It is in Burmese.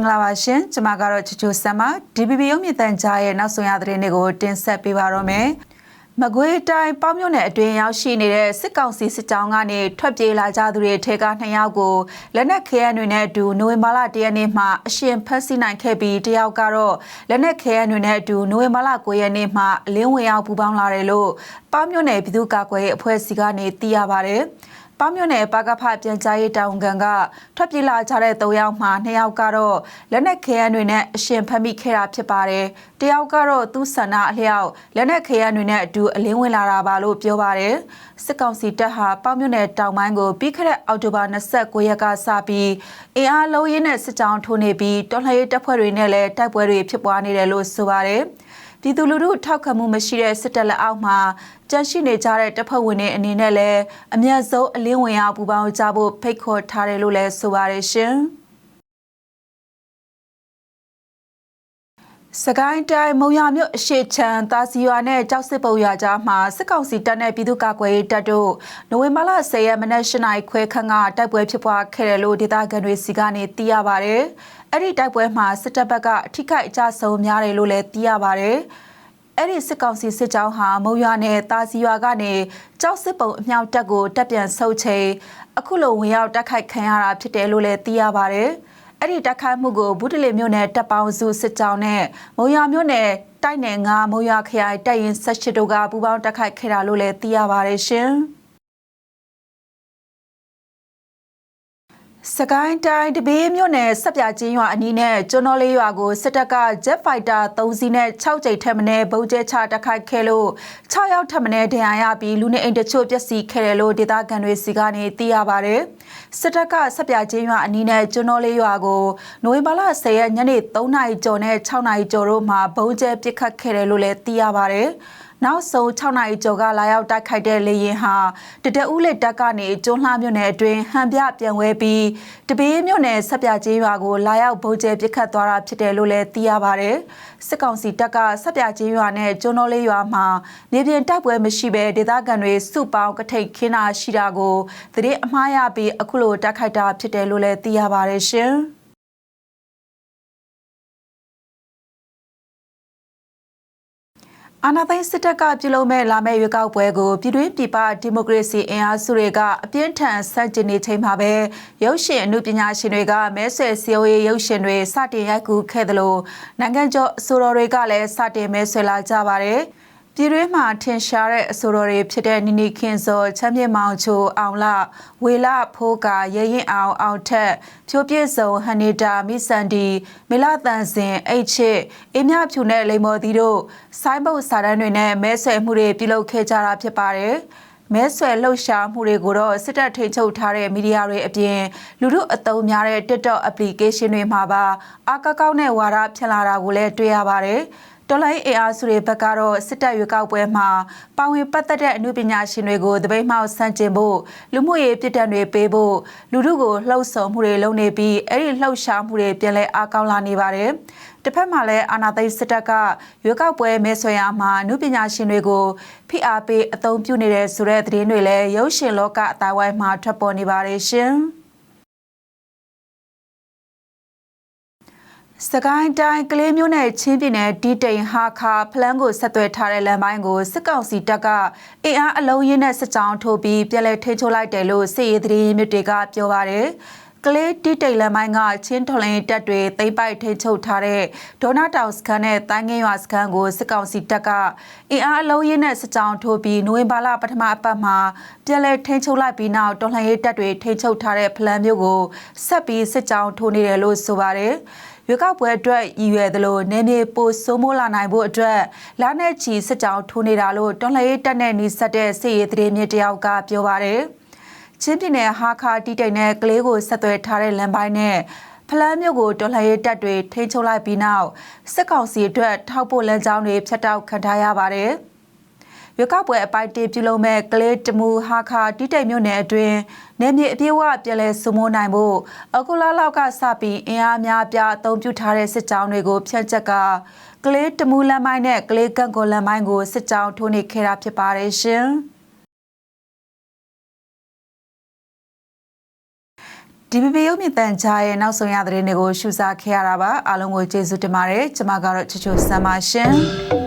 င်္ဂလာပါရှင်ကျွန်မကတော့ချူချူဆမ်ပါ DBB ရုံမြင့်တန်ကြားရဲ့နောက်ဆုံးရသတင်းတွေကိုတင်ဆက်ပေးပါတော့မယ်မကွေးတိုင်းပေါမြို့နယ်အတွင်းရောက်ရှိနေတဲ့စစ်ကောင်စီစစ်ကြောင်းကနေထွက်ပြေးလာကြသူတွေထဲက2ယောက်ကိုလက်နက်ခဲယမ်းတွေနဲ့အတူနိုဝင်ဘာလ10ရက်နေ့မှာအရှင်ဖမ်းဆီးနိုင်ခဲ့ပြီးတယောက်ကတော့လက်နက်ခဲယမ်းတွေနဲ့အတူနိုဝင်ဘာလ9ရက်နေ့မှာအလင်းဝင်ရောက်ပူးပေါင်းလာတယ်လို့ပေါမြို့နယ်ပြည်သူ့ကာကွယ်ရေးအဖွဲ့အစည်းကနေသိရပါဗျ။ ပေါင်းမြို့နယ်ပါကဖပြန်ကြားရေးတာဝန်ခံကထွက်ပြေးလာကြတဲ့၃ယောက်မှာ၂ယောက်ကတော့လက်နက်ခဲယမ်းတွေနဲ့အရှင်ဖမ်းမိခဲ့တာဖြစ်ပါတယ်။တယောက်ကတော့သူ့ဆန္ဒအလျောက်လက်နက်ခဲယမ်းတွေနဲ့အတူအလင်းဝင်လာတာပါလို့ပြောပါတယ်။စစ်ကောင်စီတပ်ဟာပေါင်းမြို့နယ်တောင်ပိုင်းကိုပြီးခဲ့တဲ့အောက်တိုဘာ29ရက်ကစပြီးအင်အားလုံးရင်းနဲ့စစ်ကြောင်းထိုးနေပြီးတော်လှန်ရေးတပ်ဖွဲ့တွေနဲ့လည်းတိုက်ပွဲတွေဖြစ်ပွားနေတယ်လို့ဆိုပါတယ်။ ပြည်သူလူထုထောက်ခံမှုမရှိတဲ့စစ်တပ်လက်အောက်မှာကြန့်ရှိနေကြတဲ့တပ်ဖွဲ့ဝင်တွေအနေနဲ့လည်းအမျက်ဆုံးအလင်းဝင်အောင်ပူပေါင်းကြဖို့ဖိတ်ခေါ်ထားတယ်လို့လည်းဆိုပါတယ်ရှင်။ စကိုင်းတိုင်းမုံရမြို့အရှိချံတာစီရွာနဲ့ကြောက်စစ်ပုံရွာကြားမှာစစ်ကောင်စီတပ်နဲ့ပြည်သူ့ကာကွယ်ရေးတပ်တို့နိုဝင်ဘာလ10ရက်မနက်၈နာရီခွဲခန့်ကတိုက်ပွဲဖြစ်ပွားခဲ့တယ်လို့ဒေသခံတွေစီကနေသိရပါဗျ။အဲ့ဒီတိုက်ပွဲမှာစစ်တပ်ဘက်ကအထိခိုက်အကျဆုံးများတယ်လို့လည်းသိရပါဗျ။အဲ့ဒီစစ်ကောင်စီစစ်ကြောင်းဟာမုံရွာနဲ့တာစီရွာကနေကြောက်စစ်ပုံအမြောက်တပ်ကိုတပ်ပြန်ဆုတ်ချိန်အခုလိုဝင်ရောက်တိုက်ခိုက်ခံရတာဖြစ်တယ်လို့လည်းသိရပါဗျ။ အဲ့ဒီတိုက်ခိုက်မှုကိုဘူးတလီမြို့နယ်တပ်ပေါင်းစုစစ်ကြောင်းနဲ့မုံရမြို့နယ်တိုက်နယ်ငါမုံရခရိုင်တိုက်ရင်၁၈တို့ကပူးပေါင်းတိုက်ခိုက်ခဲ့တာလို့လည်းသိရပါတယ်ရှင်။စကိုင်းတိုင်းတပင်းမြို့နယ်ဆက်ပြချင်းရွာအနီးနဲ့ကျွန်းတော်လေးရွာကိုစစ်တပ်က Jet Fighter 3စီးနဲ့6ကြိမ်ထက်မနည်းဗုံးကျဲချတိုက်ခိုက်ခဲ့လို့6ယောက်ထက်မနည်းဒဏ်ရာရပြီးလူနေအိမ်တချို့ပျက်စီးခဲ့တယ်လို့ဒေသခံတွေစီကနေသိရပါဗျ။ စစ်တပ်ကဆက်ပြချင်းရွာအနီးနဲ့ကျွန်းတော်လေးရွာကိုနိုဝင်ဘာလ10ရက်ညနေ3နာရီကျော်နဲ့6နာရီကျော်တို့မှာဗုံးကျဲပစ်ခတ်ခဲ့တယ်လို့လည်းသိရပါဗျ။ နောက်ဆုံး6နာရီကျော်ကလာရောက်တိုက်ခိုက်တဲ့လေရင်ဟာတတဦးလက်တက်ကနေကျွန်းလှမြို့နယ်အတွင်းဟန်ပြပြန်ဝဲပြီးတပင်းမြို့နယ်ဆက်ပြချင်းရွာကိုလာရောက်ဗုံးကျဲပစ်ခတ်သွားတာဖြစ်တယ်လို့လည်းသိရပါဗျ။စစ်ကောင်စီတပ်ကဆက်ပြချင်းရွာနဲ့ကျွန်းတော်လေးရွာမှာမြေပြင်တိုက်ပွဲမရှိဘဲဒေသခံတွေစုပေါင်းကထိတ်ခင်းတာရှိတာကိုသတင်းအမှားရပြီးအခုလိုတိုက်ခိုက်တာဖြစ်တယ်လို့လည်းသိရပါတယ်ရှင်။ အာဏာသိမ်းစစ်တပ်ကပြုလုပ်မဲ့လာမယ့်ရွေးကောက်ပွဲကိုပြည်တွင်းပြည်ပဒီမိုကရေစီအင်အားစုတွေကအပြင်းထန်ဆန့်ကျင်နေချိန်မှာပဲရုပ်ရှင်အမှုပညာရှင်တွေကမဲဆွယ်စီယိုရေးရုပ်ရှင်တွေစတင်ရိုက်ကူးခဲ့တယ်လို့နိုင်ငံကျော်အစိုးရတွေကလည်းစတင်မဲဆွယ်လာကြပါတယ်။ ပြည်တွင်းမှာထင်ရှားတဲ့အဆိုတော်တွေဖြစ်တဲ့နီနီခင်စောချမ်းမြေမောင်ချိုအောင်လဝေလဖိုးကာရဲရင်အောင်အောင်ထက်ဖြိုးပြည့်စုံဟန်နီတာမိစန်ဒီမေလာတန်စင်အိတ်ချစ်အင်းမြဖြူနဲ့လိမ္မော်သီတို့ဆိုင်းပုတ်စာတန်းတွေနဲ့မဲဆွယ်မှုတွေပြုလုပ်ခဲ့ကြတာဖြစ်ပါတယ်မဲဆွယ်လှုပ်ရှားမှုတွေကိုတော့စစ်တပ်ထိန်းချုပ်ထားတဲ့မီဒီယာတွေအပြင်လူထုအသုံးများတဲ့ TikTok application တွေမှာပါအားကောက်ကောက်နဲ့ဝါဒဖြန့်လာတာကိုလည်းတွေ့ရပါတယ်။ တော်လိုင်းအေအားစုတွေဘက်ကတော့စစ်တပ်ရွေးကောက်ပွဲမှာပါဝင်ပတ်သက်တဲ့အမှုပညာရှင်တွေကိုတပိတ်မှောက်ဆန့်ကျင်ဖို့လူမှုရေးပြည်တံတွေပေးဖို့လူထုကိုလှုပ်ဆော်မှုတွေလုပ်နေပြီးအဲ့ဒီလှုပ်ရှားမှုတွေပြန်လဲအားကောင်းလာနေပါတယ်။တစ်ဖက်မှာလည်းအာနာသိစစ်တပ်ကရွေးကောက်ပွဲမဲဆွယ်ရမှာအမှုပညာရှင်တွေကိုဖိအားပေးအသုံးပြုနေတဲ့ဆိုတဲ့သတင်းတွေလည်းရုပ်ရှင်လောကအတိုင်းဝိုင်းမှာထွက်ပေါ်နေပါတယ်ရှင်။ စကိုင်းတိုင်းကလေးမျိုးနယ်ချင်းပြည်နယ်ဒီတိန်ဟာခါဖလန်းကိုဆက်သွယ်ထားတဲ့လမ်းပိုင်းကိုစစ်ကောင်စီတပ်ကအင်အားအလုံးရင်းနဲ့စစ်ကြောင်းထိုးပြီးပြည်လဲထိန်းချုပ်လိုက်တယ်လို့စစ်ရေးသတင်းမြစ်တွေကပြောပါတယ်။ကလေးတိတိတ်လမ်းပိုင်းကချင်းထွန်လင်းတပ်တွေသိမ်းပိုက်ထိန်းချုပ်ထားတဲ့ဒေါနာတောင်စခန်းနဲ့တိုင်းငင်းရွာစခန်းကိုစစ်ကောင်စီတပ်ကအင်အားအလုံးရင်းနဲ့စစ်ကြောင်းထိုးပြီးနိုဝင်ဘာလပထမအပတ်မှာပြည်လဲထိန်းချုပ်လိုက်ပြီးနောက်တော်လှန်ရေးတပ်တွေထိန်းချုပ်ထားတဲ့ဖလန်းမျိုးကိုဆက်ပြီးစစ်ကြောင်းထိုးနေတယ်လို့ဆိုပါတယ်။ ရွေးကောက်ပွဲအတွက်ရည်ရွယ်သလိုနေနေပိုစိုးမိုးလာနိုင်ဖို့အတွက်လာနဲ့ချီစစ်ကြောင်းထိုးနေတာလို့တွန်လှရေးတက်နဲ့နှီးဆက်တဲ့စစ်ရေးသတင်းမြစ်တယောက်ကပြောပါတယ်။ချင်းပြည်နယ်ဟာခါတီတိတ်နဲ့ကလေးကိုဆက်သွယ်ထားတဲ့လမ်းပိုင်းနဲ့ဖလန်းမြို့ကိုတော်လှန်ရေးတပ်တွေထိန်းချုပ်လိုက်ပြီးနောက်စစ်ကောင်စီအတွက်ထောက်ပို့လမ်းကြောင်းတွေဖျက်တောက်ခံထားရပါတယ်။ ရွေးကောက်ပွဲအပိုက်တေပြုလုပ်မဲ့ကလေးတမူဟာခါတိတိတ်မြို့နယ်အတွင်းနေမြေအပြည့်အဝပြည်လဲစုမိုးနိုင်ဖို့အခုလာလောက်ကစပြီးအင်အားများပြားအသုံးပြုထားတဲ့စစ်ကြောင်းတွေကိုဖျက်ချက်ကကလေးတမူလမ်းမိုင်းနဲ့ကလေးကန့်ကိုလမ်းမိုင်းကိုစစ်ကြောင်းထိုးနေခဲ့တာဖြစ်ပါတယ်ရှင်။ DPP ရုပ်မြင့်တန်ကြားရဲ့နောက်ဆုံးရသတင်းတွေကိုရှုစားခဲ့ရတာပါအားလုံးကိုကျေးဇူးတင်ပါတယ်ကျွန်မကတော့ချစ်ချိုဆမ်းပါရှင်